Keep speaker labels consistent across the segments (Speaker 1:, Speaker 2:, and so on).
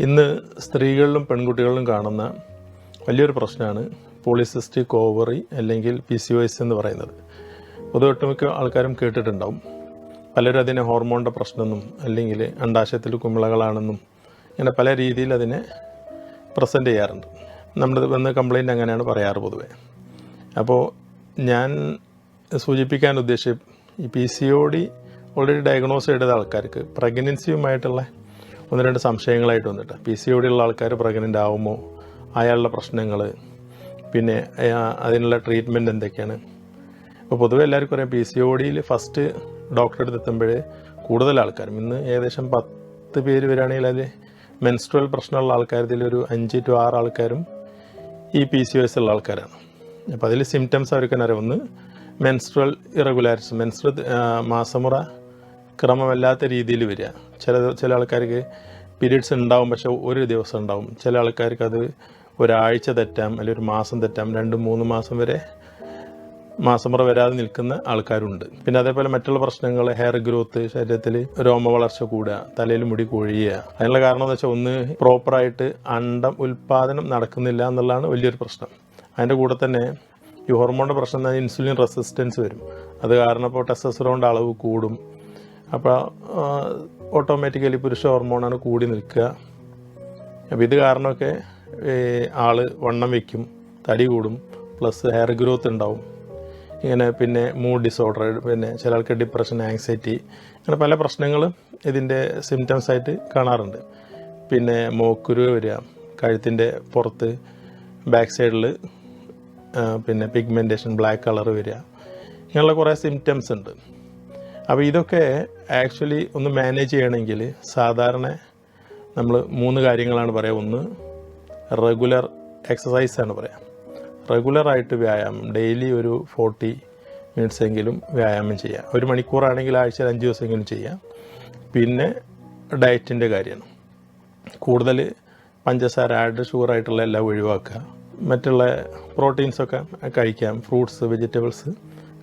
Speaker 1: ഇന്ന് സ്ത്രീകളിലും പെൺകുട്ടികളിലും കാണുന്ന വലിയൊരു പ്രശ്നമാണ് പോളിസിസ്റ്റിക് ഓവറി അല്ലെങ്കിൽ പി സി ഒ എസ് എന്ന് പറയുന്നത്. പൊതുവെ ഒട്ടുമിക്ക ആൾക്കാരും കേട്ടിട്ടുണ്ടാവും. പലരും അതിനെ ഹോർമോണിന്റെ പ്രശ്നമെന്നും അല്ലെങ്കിൽ അണ്ടാശയത്തിൽ കുമിളകളാണെന്നും ഇങ്ങനെ പല രീതിയിൽ അതിനെ പ്രസന്റ് ചെയ്യാറുണ്ട്. നമ്മുടെ വന്ന് കംപ്ലയിന്റ് അങ്ങനെയാണ് പറയാറ് പൊതുവെ. അപ്പോൾ ഞാൻ സൂചിപ്പിക്കാൻ ഉദ്ദേശിച്ച ഈ P C O D already diagnose ചെയ്ത ആൾക്കാർക്ക് പ്രഗ്നൻസിയുമായിട്ടുള്ള ഒന്ന് രണ്ട് സംശയങ്ങളായിട്ട് വന്നിട്ട്. പി സി ഒടിയുള്ള ആൾക്കാർ പ്രഗ്നന്റ് ആവുമോ അയാളുടെ പ്രശ്നങ്ങൾ പിന്നെ അതിനുള്ള ട്രീറ്റ്മെന്റ് എന്തൊക്കെയാണ്? അപ്പോൾ പൊതുവെ എല്ലാവർക്കും അറിയാം പി സി ഒ ഡിയിൽ ഫസ്റ്റ് ഡോക്ടറെ അടുത്ത് എത്തുമ്പോഴേ കൂടുതൽ ആൾക്കാരും ഇന്ന് ഏകദേശം പത്ത് പേര് വരികയാണെങ്കിൽ അതിൽ മെൻസ്ട്രൽ പ്രശ്നമുള്ള ആൾക്കാരിൽ ഒരു അഞ്ച് ടു ആറ് ആൾക്കാരും ഈ പി സി എസ് ഉള്ള ആൾക്കാരാണ്. അപ്പോൾ അതിൽ സിംറ്റംസ് അവർക്ക് അറിയാം. ഒന്ന് മെൻസ്ട്രൽ ഇറഗുലാരിറ്റി മെൻസ്ട്രൽ മാസമുറ ക്രമമല്ലാത്ത രീതിയിൽ വരിക. ചില ചില ആൾക്കാർക്ക് പീരീഡ്സ് ഉണ്ടാവും പക്ഷെ ഒരു ദിവസം ഉണ്ടാവും. ചില ആൾക്കാർക്ക് അത് ഒരാഴ്ച തെറ്റാം അല്ലെങ്കിൽ ഒരു മാസം തെറ്റാം രണ്ട് മൂന്ന് മാസം വരെ മാസമുറ വരാതെ നിൽക്കുന്ന ആൾക്കാരുണ്ട്. പിന്നെ അതേപോലെ മറ്റുള്ള പ്രശ്നങ്ങൾ ഹെയർ ഗ്രോത്ത് ശരീരത്തിൽ രോമ വളർച്ച കൂടുക തലയിൽ മുടി കൊഴിയുക. അതിനുള്ള കാരണം എന്ന് വെച്ചാൽ ഒന്ന് പ്രോപ്പറായിട്ട് അണ്ടം ഉൽപ്പാദനം നടക്കുന്നില്ല എന്നുള്ളതാണ് വലിയൊരു പ്രശ്നം. അതിന്റെ കൂടെ തന്നെ ഈ ഹോർമോണിന്റെ പ്രശ്നം ഇൻസുലിൻ റെസിസ്റ്റൻസ് വരും. അത് കാരണം ഇപ്പോൾ ടെസ്റ്റസ്റ്ററോണിന്റെ അളവ് കൂടും. അപ്പോൾ ഓട്ടോമാറ്റിക്കലി പുരുഷ ഹോർമോണാണ് കൂടി നിൽക്കുക. അപ്പോൾ ഇത് കാരണമൊക്കെ ആൾ വണ്ണം വയ്ക്കും തടി കൂടും പ്ലസ് ഹെയർ ഗ്രോത്ത് ഉണ്ടാവും. ഇങ്ങനെ പിന്നെ മൂഡ് ഡിസോർഡർ പിന്നെ ചില ആൾക്ക് ഡിപ്രഷൻ ആങ്സൈറ്റി അങ്ങനെ പല പ്രശ്നങ്ങളും ഇതിന്റെ സിംറ്റംസ് ആയിട്ട് കാണാറുണ്ട്. പിന്നെ മോക്കുരു വരിക കഴുത്തിന്റെ പുറത്ത് ബാക്ക് സൈഡിൽ പിന്നെ പിഗ്മെന്റേഷൻ ബ്ലാക്ക് കളർ വരിക ഇങ്ങനെയുള്ള കുറേ സിംറ്റംസ് ഉണ്ട്. അപ്പോൾ ഇതൊക്കെ ആക്ച്വലി ഒന്ന് മാനേജ് ചെയ്യണമെങ്കിൽ സാധാരണ നമ്മൾ മൂന്ന് കാര്യങ്ങളാണ് പറയുക ഒന്ന് റെഗുലർ എക്സസൈസ് ആണ് പറയാം. റെഗുലറായിട്ട് വ്യായാമം ഡെയിലി ഒരു ഫോർട്ടി മിനിറ്റ്സ് എങ്കിലും വ്യായാമം ചെയ്യാം. ഒരു മണിക്കൂറാണെങ്കിൽ ആഴ്ചയിൽ അഞ്ച് ദിവസമെങ്കിലും ചെയ്യാം. പിന്നെ ഡയറ്റിന്റെ കാര്യമാണ്. കൂടുതൽ പഞ്ചസാര ആഡ് ഷുഗർ ആയിട്ടുള്ള എല്ലാം ഒഴിവാക്കുക. മറ്റുള്ള പ്രോട്ടീൻസൊക്കെ കഴിക്കാം ഫ്രൂട്ട്സ് വെജിറ്റബിൾസ്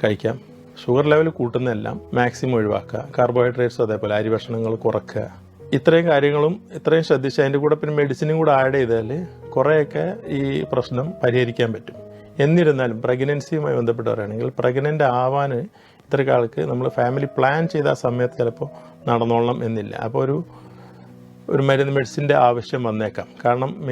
Speaker 1: കഴിക്കാം. ഷുഗർ ലെവൽ കൂട്ടുന്നതെല്ലാം മാക്സിമം ഒഴിവാക്കുക. കാർബോഹൈഡ്രേറ്റ്സ് അതേപോലെ അരി ഭക്ഷണങ്ങൾ കുറക്കുക. ഇത്രയും കാര്യങ്ങളും ഇത്രയും ശ്രദ്ധിച്ച് അതിന്റെ കൂടെ പിന്നെ മെഡിസിനും കൂടെ ആഡ് ചെയ്താൽ കുറേയൊക്കെ ഈ പ്രശ്നം പരിഹരിക്കാൻ പറ്റും. എന്നിരുന്നാലും പ്രഗ്നൻസിയുമായി ബന്ധപ്പെട്ട് പറയുകയാണെങ്കിൽ പ്രഗ്നന്റ് ആവാൻ ഇത്രയൊക്കെ ആൾക്ക് നമ്മൾ ഫാമിലി പ്ലാൻ ചെയ്ത ആ സമയത്ത് ചിലപ്പോൾ നടന്നോളണം എന്നില്ല. അപ്പോൾ ഒരു ഒരു മരുന്ന് മെഡിസിന്റെ ആവശ്യം വന്നേക്കാം. കാരണം